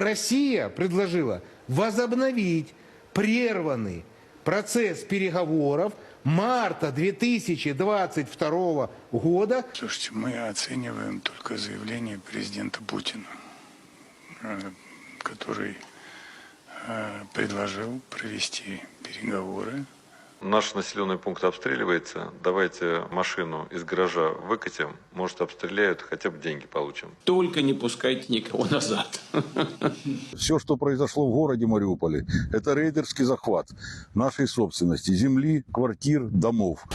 Россия предложила возобновить прерванный процесс переговоров марта 2022 года Слушайте, мы оцениваем только заявление президента Путина, э, который э, предложил провести переговоры Наш населенный пункт обстреливается. Давайте машину из гаража выкатим. Может, обстреляют, хотя бы деньги получим. Только не пускайте никого назад. Все, что произошло в городе Мариуполе, это рейдерский захват нашей собственности, земли, квартир, домов.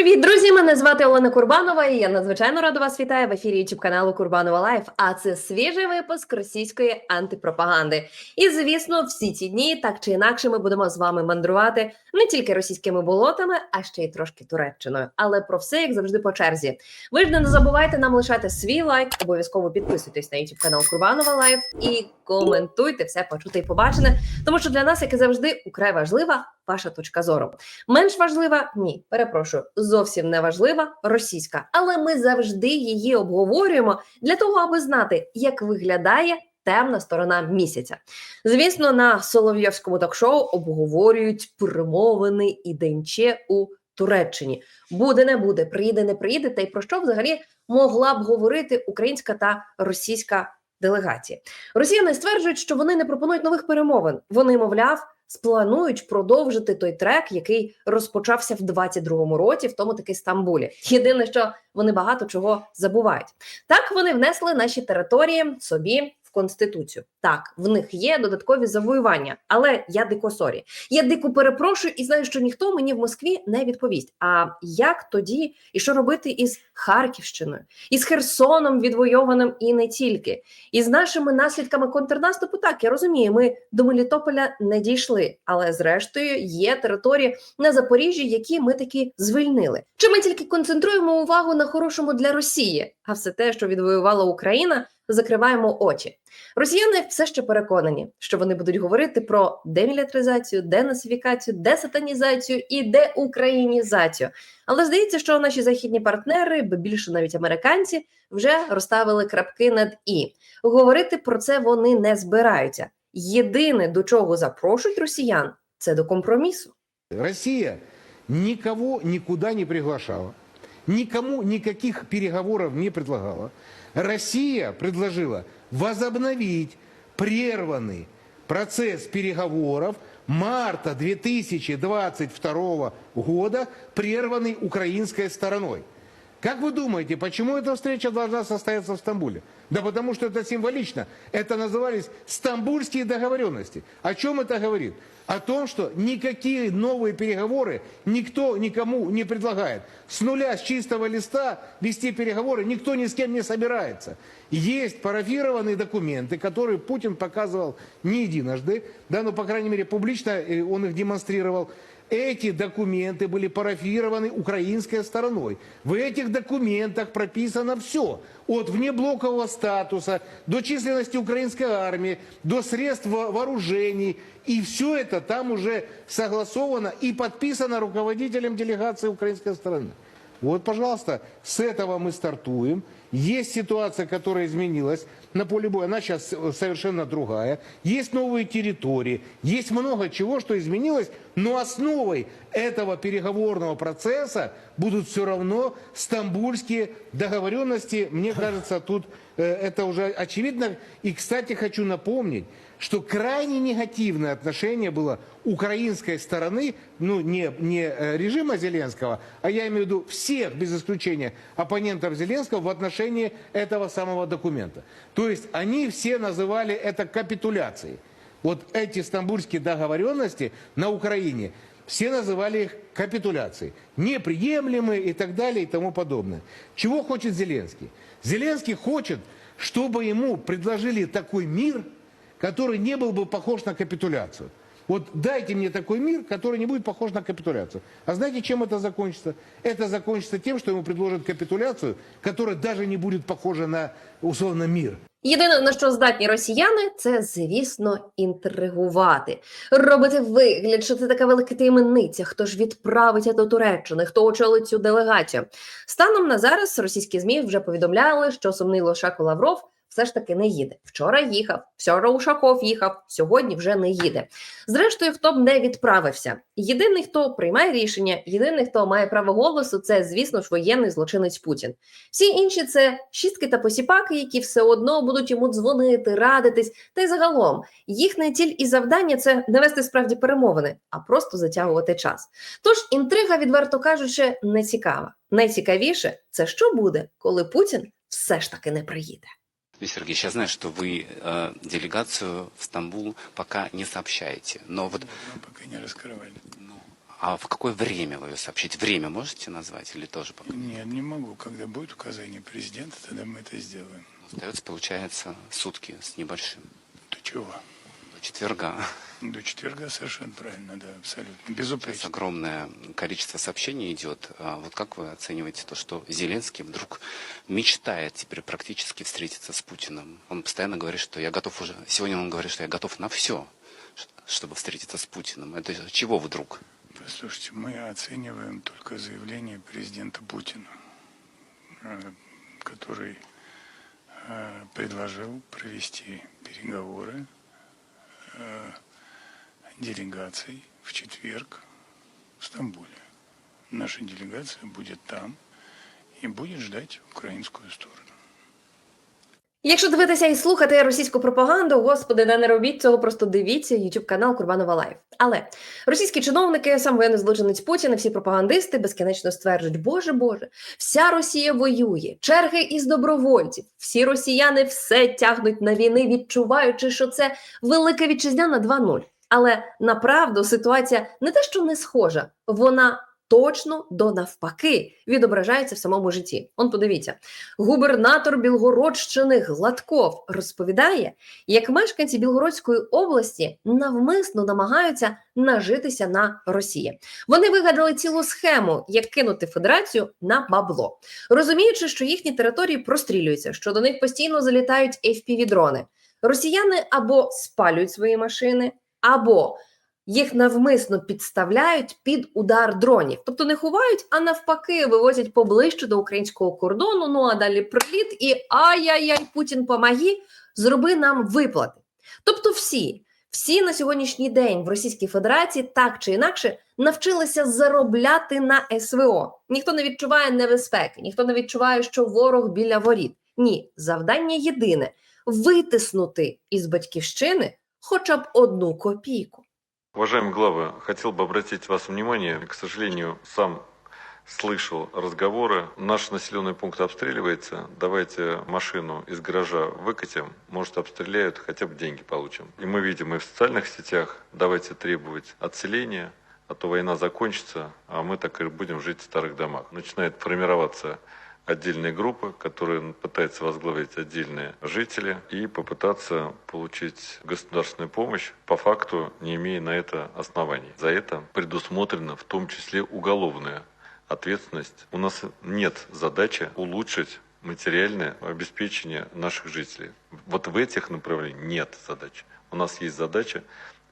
Привіт, друзі! Мене звати Олена Курбанова, і я надзвичайно рада вас вітаю в ефірі youtube каналу Курбанова Лайф. А це свіжий випуск російської антипропаганди. І звісно, всі ці дні так чи інакше ми будемо з вами мандрувати не тільки російськими болотами, а ще й трошки Туреччиною. Але про все як завжди по черзі. Ви ж не забувайте нам лишати свій лайк, обов'язково підписуйтесь на youtube канал Курбанова Лайф і коментуйте все почуте і побачене, тому що для нас, як і завжди, украй важлива ваша точка зору. Менш важлива ні, перепрошую, зовсім не важлива російська, але ми завжди її обговорюємо для того, аби знати, як виглядає темна сторона місяця. Звісно, на Соловйовському ток-шоу обговорюють перемовини і денче у Туреччині. Буде, не буде, приїде, не приїде. Та й про що взагалі могла б говорити українська та російська делегації? Росіяни стверджують, що вони не пропонують нових перемовин. Вони, мовляв, спланують продовжити той трек, який розпочався в 22-му році, в тому таки Стамбулі. Єдине, що вони багато чого забувають. Так вони внесли наші території собі конституцію. Так, в них є додаткові завоювання, але я дико сорі. Я дико перепрошую і знаю, що ніхто мені в Москві не відповість. А як тоді і що робити із Харківщиною, із Херсоном відвойованим і не тільки, і з нашими наслідками контрнаступу? Так, я розумію, ми до Мелітополя не дійшли, але зрештою є території на Запоріжжі, які ми таки звільнили. Чи ми тільки концентруємо увагу на хорошому для Росії, а все те, що відвоювала Україна, закриваємо очі. Росіяни все ще переконані, що вони будуть говорити про демілітаризацію, денацифікацію, десатанізацію і деукраїнізацію. Але здається, що наші західні партнери, більше навіть американці, вже розставили крапки над і говорити про це вони не збираються. Єдине до чого запрошують росіян, це до компромісу. Россия никого никуда не приглашала, никому никаких переговоров не предлагала. Россия предложила возобновить прерванный процесс переговоров марта 2022 года, прерванный украинской стороной. Как вы думаете, почему эта встреча должна состояться в Стамбуле? Да потому что это символично. Это назывались стамбульские договоренности. О чем это говорит? О том, что никакие новые переговоры никто никому не предлагает. С нуля, с чистого листа вести переговоры никто ни с кем не собирается. Есть парафированные документы, которые Путин показывал не единожды, да, ну, по крайней мере, публично э, он их демонстрировал. Эти документы были парафированы украинской стороной. В этих документах прописано все. От внеблокового статуса до численности украинской армии, до средств во- вооружений. И все это там уже согласовано и подписано руководителем делегации украинской стороны. Вот, пожалуйста, с этого мы стартуем. Есть ситуация, которая изменилась на поле боя, она сейчас совершенно другая. Есть новые территории, есть много чего, что изменилось, но основой этого переговорного процесса будут все равно стамбульские договоренности. Мне кажется, тут э, это уже очевидно. И, кстати, хочу напомнить, что крайне негативное отношение было украинской стороны, ну не, не э, режима Зеленского, а я имею в виду всех, без исключения, оппонентов Зеленского в отношении этого самого документа. То есть они все называли это капитуляцией. Вот эти стамбульские договоренности на Украине, все называли их капитуляцией. Неприемлемые и так далее и тому подобное. Чего хочет Зеленский? Зеленский хочет, чтобы ему предложили такой мир, который не был бы похож на капитуляцию. Вот дайте мне такой мир, который не будет похож на капитуляцию. А знаете, чем это закончится? Это закончится тем, что ему предложат капитуляцию, которая даже не будет похожа на, условно, мир. Єдине на що здатні росіяни, це звісно інтригувати, робити вигляд, що це така велика таємниця, хто ж відправиться до Туреччини, хто очолить цю делегацію. Станом на зараз російські змі вже повідомляли, що сумний Лошак Лавров все ж таки не їде. Вчора їхав, вчора Ушаков їхав, сьогодні вже не їде. Зрештою, хто б не відправився. Єдиний, хто приймає рішення, єдиний, хто має право голосу, це, звісно ж, воєнний злочинець Путін. Всі інші це шістки та посіпаки, які все одно будуть йому дзвонити, радитись. Та й загалом їхня ціль і завдання це не вести справді перемовини, а просто затягувати час. Тож інтрига, відверто кажучи, не цікава. Найцікавіше це що буде, коли Путін все ж таки не приїде. Юрий Сергеевич, я знаю, что вы э, делегацию в Стамбул пока не сообщаете. Но вот Мы пока не раскрывали. ну, а в какое время вы ее сообщите? Время можете назвать или тоже пока? Нет, не могу. Когда будет указание президента, тогда мы это сделаем. Остается, получается, сутки с небольшим. До чего? До четверга. До четверга совершенно правильно, да, абсолютно. Сейчас Безупречно. огромное количество сообщений идет. А вот как вы оцениваете то, что Зеленский вдруг мечтает теперь практически встретиться с Путиным? Он постоянно говорит, что я готов уже... Сегодня он говорит, что я готов на все, чтобы встретиться с Путиным. Это чего вдруг? Послушайте, мы оцениваем только заявление президента Путина, э, который э, предложил провести переговоры делегаций в четверг в Стамбуле. Наша делегация будет там и будет ждать украинскую сторону. Якщо дивитися і слухати російську пропаганду, господи, да не робіть цього, просто дивіться YouTube канал Курбанова Лайф. Але російські чиновники, сам воєнний злочинець Путіна, всі пропагандисти безкінечно стверджують: Боже Боже, вся Росія воює, черги із добровольців. Всі росіяни все тягнуть на війни, відчуваючи, що це велика вітчизняна 2-0. Але направду ситуація не те, що не схожа, вона точно до навпаки відображається в самому житті. Он подивіться, губернатор Білгородщини Гладков розповідає, як мешканці Білгородської області навмисно намагаються нажитися на Росії. Вони вигадали цілу схему, як кинути федерацію на бабло, розуміючи, що їхні території прострілюються, що до них постійно залітають FPV-дрони. Росіяни або спалюють свої машини, або їх навмисно підставляють під удар дронів, тобто не ховають, а навпаки, вивозять поближче до українського кордону. Ну а далі приліт і ай-яй-яй, Путін помагі, зроби нам виплати. Тобто, всі, всі на сьогоднішній день в Російській Федерації так чи інакше навчилися заробляти на СВО. Ніхто не відчуває небезпеки, ніхто не відчуває, що ворог біля воріт. Ні, завдання єдине витиснути із батьківщини хоча б одну копійку. Уважаемые главы, хотел бы обратить ваше внимание, к сожалению, сам слышал разговоры, наш населенный пункт обстреливается, давайте машину из гаража выкатим, может обстреляют, хотя бы деньги получим. И мы видим и в социальных сетях, давайте требовать отселения, а то война закончится, а мы так и будем жить в старых домах. Начинает формироваться отдельные группы, которые пытаются возглавить отдельные жители и попытаться получить государственную помощь, по факту не имея на это оснований. За это предусмотрена в том числе уголовная ответственность. У нас нет задачи улучшить материальное обеспечение наших жителей. Вот в этих направлениях нет задач. У нас есть задача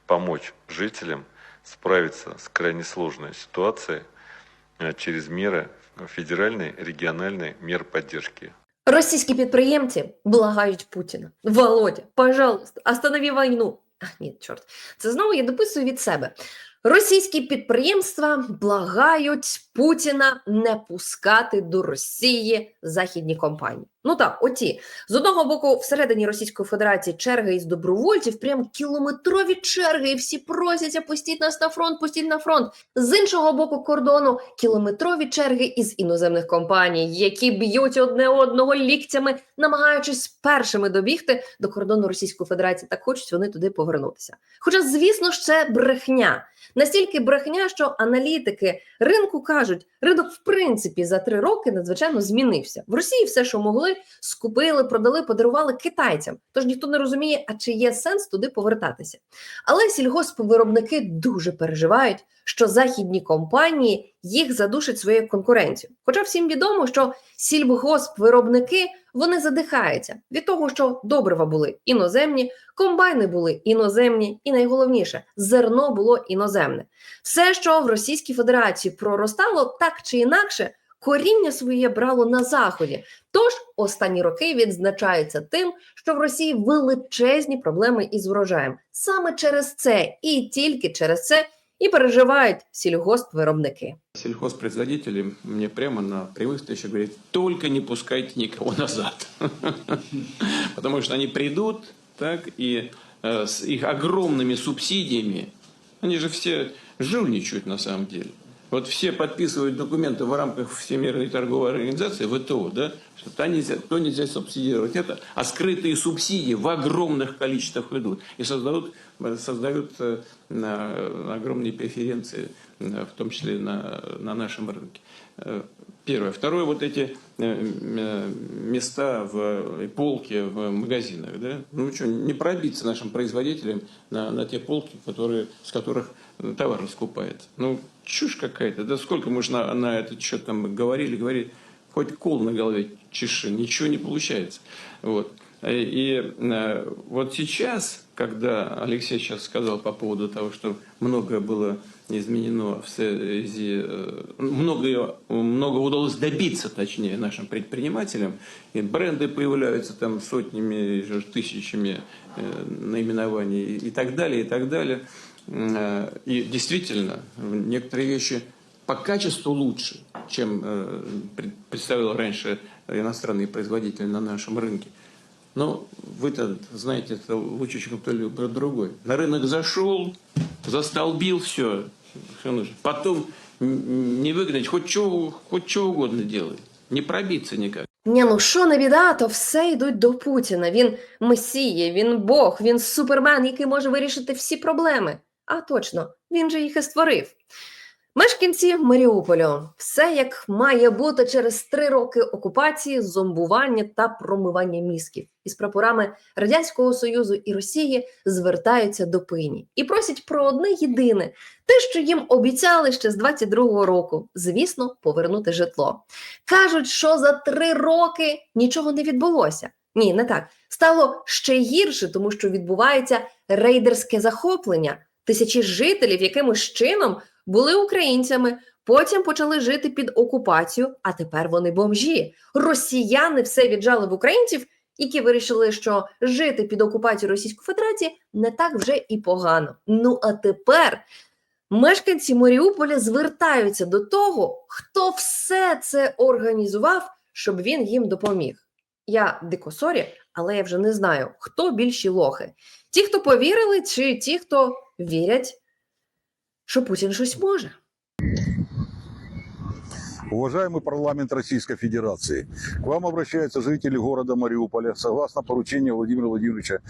помочь жителям справиться с крайне сложной ситуацией э, через меры федеральной, региональной мер поддержки. Російські підприємці благають Путіна. Володя, пожалуйста, останови війну. А, ні, чорт, це знову я дописую від себе. Російські підприємства благають Путіна не пускати до Росії західні компанії. Ну так, оті з одного боку, всередині Російської Федерації черги із добровольців, прям кілометрові черги, і всі просяться пустіть нас на фронт, пустіть на фронт. З іншого боку кордону кілометрові черги із іноземних компаній, які б'ють одне одного ліктями, намагаючись першими добігти до кордону Російської Федерації. Так хочуть вони туди повернутися. Хоча, звісно це брехня. Настільки брехня, що аналітики ринку кажуть, ринок в принципі за три роки надзвичайно змінився. В Росії все, що могли, скупили, продали, подарували китайцям. Тож ніхто не розуміє, а чи є сенс туди повертатися. Але сільгоспвиробники дуже переживають, що західні компанії їх задушить своєю конкуренцією. Хоча всім відомо, що сільбгосп-виробники вони задихаються від того, що добрива були іноземні, комбайни були іноземні, і найголовніше зерно було іноземне. Все, що в Російській Федерації проростало так чи інакше, коріння своє брало на заході. Тож останні роки відзначаються тим, що в Росії величезні проблеми із врожаєм. Саме через це і тільки через це і переживають сільгоспвиробники. Сельхозпроизводители мне прямо на прямых встречах говорят, только не пускайте никого назад. Потому что они придут, так, и э, с их огромными субсидиями, они же все жульничают на самом деле. Вот все подписывают документы в рамках Всемирной торговой организации, ВТО, да, что то нельзя, то нельзя субсидировать это, а скрытые субсидии в огромных количествах идут и создают, э, создают э, на- огромные преференции, э, в том числе на, на нашем рынке. Э, Первое. Второе, вот эти э, э, места в э, полки в магазинах, да, ну что, не пробиться нашим производителям на, на те полки, которые, с которых э, товар раскупается. Ну, чушь какая-то. Да сколько мы же на, на этот счет там говорили, говорили, хоть кол на голове чеши, ничего не получается. Вот. И, и, э, вот сейчас, когда Алексей сейчас сказал по поводу того, что многое было изменено в связи, э, многое, много удалось добиться, точнее, нашим предпринимателям, и бренды появляются там сотнями, тысячами э, наименований и так далее, и так далее. Э, И действительно, некоторые вещи по качеству лучше, чем э, пред- представил раньше иностранные производители на нашем рынке. Но вы-то знаете это лучше, чем кто-либо другой. На рынок зашел, застолбил все, что нужно. Потом н- не выгнать, хоть что, хоть что угодно делай. Не пробиться никак. Ні, ну що не біда, то все йдуть до Путіна. Він месіє, він Бог, він супермен, який може вирішити всі проблеми. А точно, він же їх і створив. Мешканці Маріуполю, все як має бути через три роки окупації, зомбування та промивання мізків. Із прапорами Радянського Союзу і Росії звертаються до пині і просять про одне єдине те, що їм обіцяли ще з 22-го року, звісно, повернути житло. Кажуть, що за три роки нічого не відбулося. Ні, не так. Стало ще гірше, тому що відбувається рейдерське захоплення. Тисячі жителів якимось чином були українцями, потім почали жити під окупацією, а тепер вони бомжі. Росіяни все віджали в українців, які вирішили, що жити під окупацією Російської Федерації не так вже і погано. Ну а тепер мешканці Маріуполя звертаються до того, хто все це організував, щоб він їм допоміг. Я дико сорі, але я вже не знаю, хто більші лохи: ті, хто повірили, чи ті, хто вірять, що Путін щось може. Уважаемый парламент Российской Федерации, к вам обращаются жители города Мариуполя согласно поручению Владимира Владимировича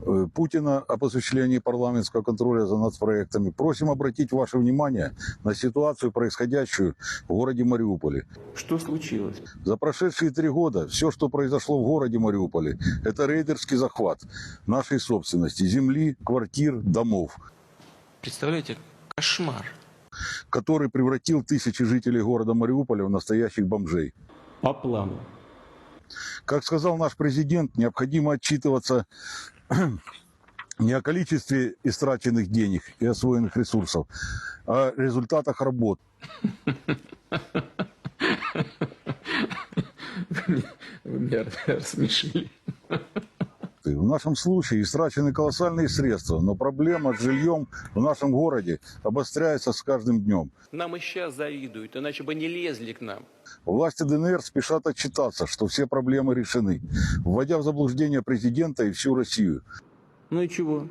э, Путина об осуществлении парламентского контроля за нацпроектами. Просим обратить ваше внимание на ситуацию, происходящую в городе Мариуполе. Что случилось? За прошедшие три года все, что произошло в городе Мариуполе, это рейдерский захват нашей собственности, земли, квартир, домов, Представляете, кошмар. Который превратил тысячи жителей города Мариуполя в настоящих бомжей. По плану. Как сказал наш президент, необходимо отчитываться не о количестве истраченных денег и освоенных ресурсов, а о результатах работ. Вы меня рассмешили. В нашем случае истрачены колоссальные средства, но проблема с жильем в нашем городе обостряется с каждым днем. Нам и сейчас завидуют, иначе бы не лезли к нам. Власти ДНР спешат отчитаться, что все проблемы решены, вводя в заблуждение президента и всю Россию. Ну и чего?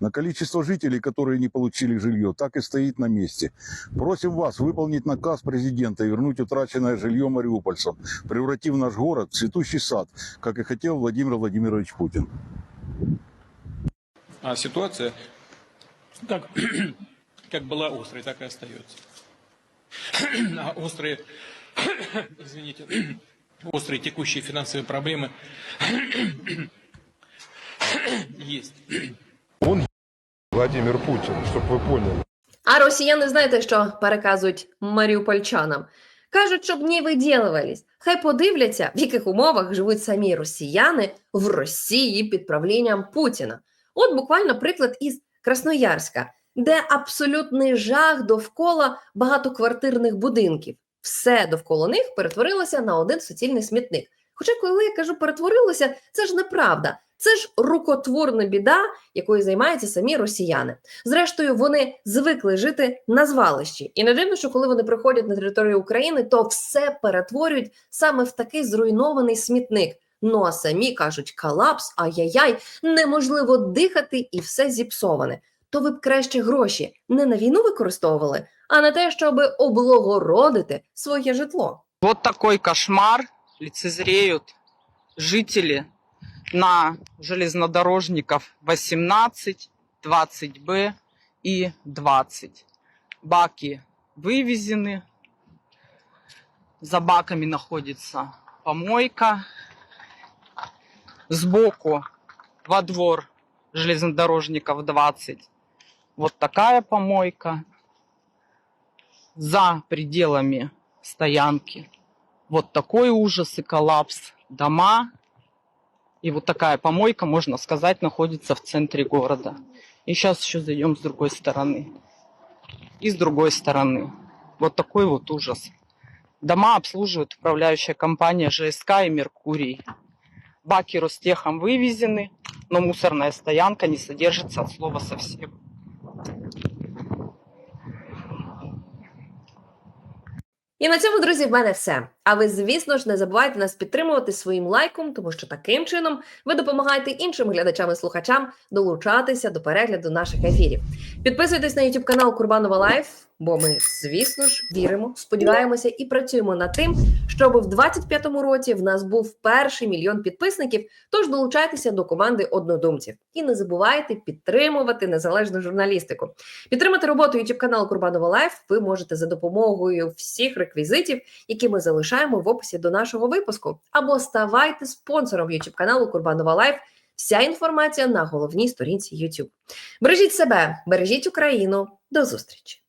На количество жителей, которые не получили жилье, так и стоит на месте. Просим вас выполнить наказ президента и вернуть утраченное жилье мариупольцам, превратив наш город в цветущий сад, как и хотел Владимир Владимирович Путин. А ситуация как, как была острой, так и остается. А острые, извините, острые текущие финансовые проблемы есть. Владимир Путин, чтобы вы поняли. А росіяни знаєте, що переказують маріупольчанам? Кажуть, щоб не виділувались. Хай подивляться, в яких умовах живуть самі росіяни в Росії під правлінням Путіна. От буквально приклад із Красноярська, де абсолютний жах довкола багатоквартирних будинків. Все довкола них перетворилося на один суцільний смітник. Хоча, коли я кажу перетворилося, це ж неправда. Це ж рукотворна біда, якою займаються самі росіяни. Зрештою, вони звикли жити на звалищі. І не дивно, що коли вони приходять на територію України, то все перетворюють саме в такий зруйнований смітник. Ну а самі кажуть, колапс, ай-яй-яй, неможливо дихати і все зіпсоване. То ви б краще гроші не на війну використовували, а на те, щоб облагородити своє житло. Вот такой кошмар лицезреют жители на железнодорожников 18, 20Б и 20. Баки вывезены. За баками находится помойка. Сбоку во двор железнодорожников 20. Вот такая помойка. За пределами стоянки. Вот такой ужас и коллапс. Дома. И вот такая помойка, можно сказать, находится в центре города. И сейчас еще зайдем с другой стороны. И с другой стороны. Вот такой вот ужас. Дома обслуживает управляющая компания ЖСК и Меркурий. Баки Ростехом вывезены, но мусорная стоянка не содержится от слова совсем. І на цьому, друзі, в мене все. А ви, звісно ж, не забувайте нас підтримувати своїм лайком, тому що таким чином ви допомагаєте іншим глядачам і слухачам долучатися до перегляду наших ефірів. Підписуйтесь на YouTube канал Курбанова Лайф, бо ми, звісно ж, віримо, сподіваємося і працюємо над тим, щоб в 25-му році в нас був перший мільйон підписників. Тож долучайтеся до команди однодумців і не забувайте підтримувати незалежну журналістику. Підтримати роботу YouTube каналу Курбанова Лайф ви можете за допомогою всіх реквізитів, які ми залишаємо в описі до нашого випуску, або ставайте спонсором YouTube каналу Курбанова Лайф. Вся інформація на головній сторінці YouTube. Бережіть себе, бережіть Україну. До зустрічі!